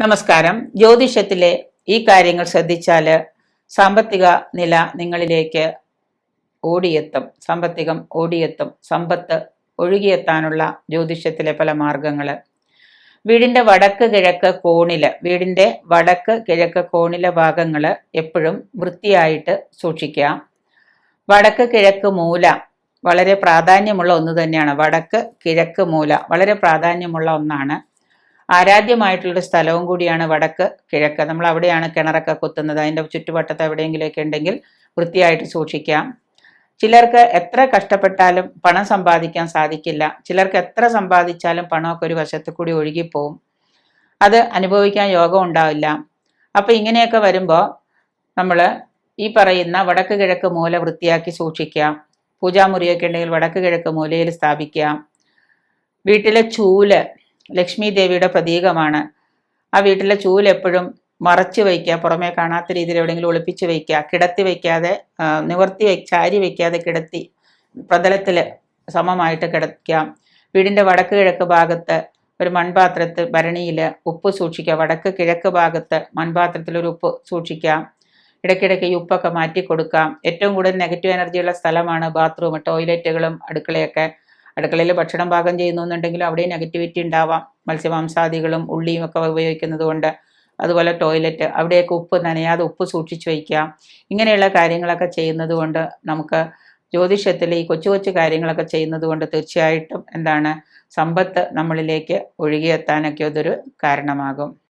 നമസ്കാരം. ജ്യോതിഷത്തിലെ ഈ കാര്യങ്ങൾ ശ്രദ്ധിച്ചാൽ സാമ്പത്തിക നില നിങ്ങളിലേക്ക് ഓടിയെത്തും. സാമ്പത്തികം ഓടിയെത്തും. സമ്പത്ത് ഒഴുകിയെത്താനുള്ള ജ്യോതിഷത്തിലെ പല മാർഗങ്ങൾ. വീടിന്റെ വടക്ക് കിഴക്ക് കോണിൽ വീടിന്റെ വടക്ക് കിഴക്ക് കോണിലെ ഭാഗങ്ങൾ എപ്പോഴും വൃത്തിയായിട്ട് സൂക്ഷിക്കുക. വടക്ക് കിഴക്ക് മൂല വളരെ പ്രാധാന്യമുള്ള ഒന്ന് തന്നെയാണ്. വടക്ക് കിഴക്ക് മൂല വളരെ പ്രാധാന്യമുള്ള ഒന്നാണ്. ആരാധ്യമായിട്ടുള്ളൊരു സ്ഥലവും കൂടിയാണ് വടക്ക് കിഴക്ക്. നമ്മൾ അവിടെയാണ് കിണറൊക്കെ കുത്തുന്നത്. അതിന്റെ ചുറ്റുവട്ടത്ത് എവിടെയെങ്കിലുമൊക്കെ ഉണ്ടെങ്കിൽ വൃത്തിയായിട്ട് സൂക്ഷിക്കാം. ചിലർക്ക് എത്ര കഷ്ടപ്പെട്ടാലും പണം സമ്പാദിക്കാൻ സാധിക്കില്ല. ചിലർക്ക് എത്ര സമ്പാദിച്ചാലും പണമൊക്കെ ഒരു വശത്ത് കൂടി ഒഴുകിപ്പോവും. അത് അനുഭവിക്കാൻ യോഗം ഉണ്ടാവില്ല. അപ്പം ഇങ്ങനെയൊക്കെ വരുമ്പോൾ നമ്മൾ ഈ പറയുന്ന വടക്ക് കിഴക്ക് മൂല വൃത്തിയാക്കി സൂക്ഷിക്കാം പൂജാമുറിയൊക്കെ ഉണ്ടെങ്കിൽ വടക്ക് കിഴക്ക് മൂലയിൽ സ്ഥാപിക്കാം വീട്ടിലെ ചൂൽ ലക്ഷ്മി ദേവിയുടെ പ്രതീകമാണ്. ആ വീട്ടിലെ ചൂൽ എപ്പോഴും മറച്ചു വയ്ക്കുക പുറമേ കാണാത്ത രീതിയിൽ എവിടെയെങ്കിലും ഒളിപ്പിച്ച് വയ്ക്കുക കിടത്തി വയ്ക്കാതെ നിവർത്തി വെ ചാരി വയ്ക്കാതെ കിടത്തി പ്രതലത്തിൽ സമമായിട്ട് കിടക്കാം വീടിന്റെ വടക്ക് കിഴക്ക് ഭാഗത്ത് ഒരു മൺപാത്രത്തിൽ ഭരണിയിൽ ഉപ്പ് സൂക്ഷിക്കുക. വടക്ക് കിഴക്ക് ഭാഗത്ത് മൺപാത്രത്തിൽ ഒരു ഉപ്പ് സൂക്ഷിക്കാം ഇടയ്ക്കിടയ്ക്ക് ഈ ഉപ്പൊക്കെ മാറ്റി കൊടുക്കാം ഏറ്റവും കൂടുതൽ നെഗറ്റീവ് എനർജിയുള്ള സ്ഥലമാണ് ബാത്റൂം ടോയ്ലറ്റുകളും അടുക്കളയൊക്കെ. അടുക്കളയിൽ ഭക്ഷണം പാകം ചെയ്യുന്നുണ്ടെങ്കിലും അവിടെ നെഗറ്റിവിറ്റി ഉണ്ടാവാം. മത്സ്യമാംസാദികളും ഉള്ളിയും ഒക്കെ ഉപയോഗിക്കുന്നത് കൊണ്ട് അതുപോലെ ടോയ്ലറ്റ് അവിടെയൊക്കെ ഉപ്പ് നനയാതെ ഉപ്പ് സൂക്ഷിച്ചു വയ്ക്കാം ഇങ്ങനെയുള്ള കാര്യങ്ങളൊക്കെ ചെയ്യുന്നത് കൊണ്ട് നമുക്ക് ജ്യോതിഷത്തിൽ ഈ കൊച്ചു കൊച്ചു കാര്യങ്ങളൊക്കെ ചെയ്യുന്നത് കൊണ്ട് തീർച്ചയായിട്ടും എന്താണ് സമ്പത്ത് നമ്മളിലേക്ക് ഒഴുകിയെത്താനൊക്കെ അതൊരു കാരണമാകും.